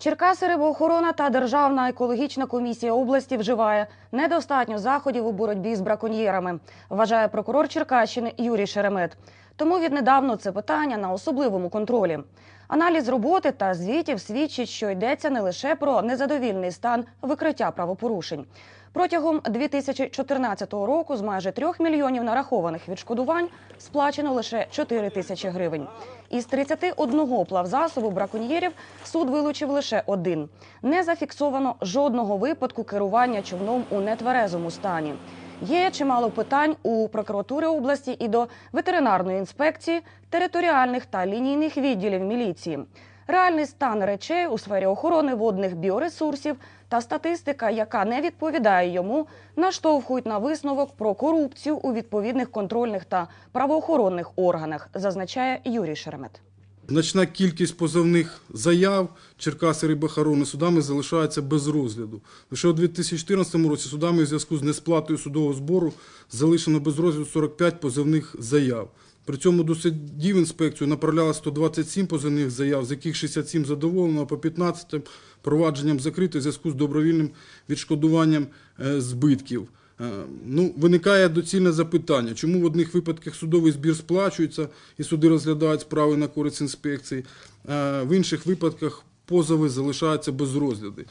Черкаси рибоохорона та Державна екологічна комісія області вживає недостатньо заходів у боротьбі з браконьєрами, вважає прокурор Черкащини Юрій Шеремет. Тому віднедавно це питання на особливому контролі. Аналіз роботи та звітів свідчить, що йдеться не лише про незадовільний стан викриття правопорушень. Протягом 2014 року з майже 3 мільйонів нарахованих відшкодувань сплачено лише 4 тисячі гривень. Із 31 плавзасобу браконьєрів суд вилучив лише один. Не зафіксовано жодного випадку керування човном у нетверезому стані. Є чимало питань у прокуратури області і до ветеринарної інспекції, територіальних та лінійних відділів міліції. Реальний стан речей у сфері охорони водних біоресурсів та статистика, яка не відповідає йому, наштовхують на висновок про корупцію у відповідних контрольних та правоохоронних органах, зазначає Юрій Шеремет. Значна кількість позовних заяв Черкаси рибохорони судами залишається без розгляду. Лише у 2014 році судами у зв'язку з несплатою судового збору залишено без розгляду 45 позовних заяв. При цьому до суддів інспекцію направляли 127 позовних заяв, з яких 67 задоволено, а по 15 провадженням закрито в зв'язку з добровільним відшкодуванням е, збитків. Е, Ну, виникає доцільне запитання, чому в одних випадках судовий збір сплачується і суди розглядають справи на користь інспекції, а в інших випадках позови залишаються без розгляду.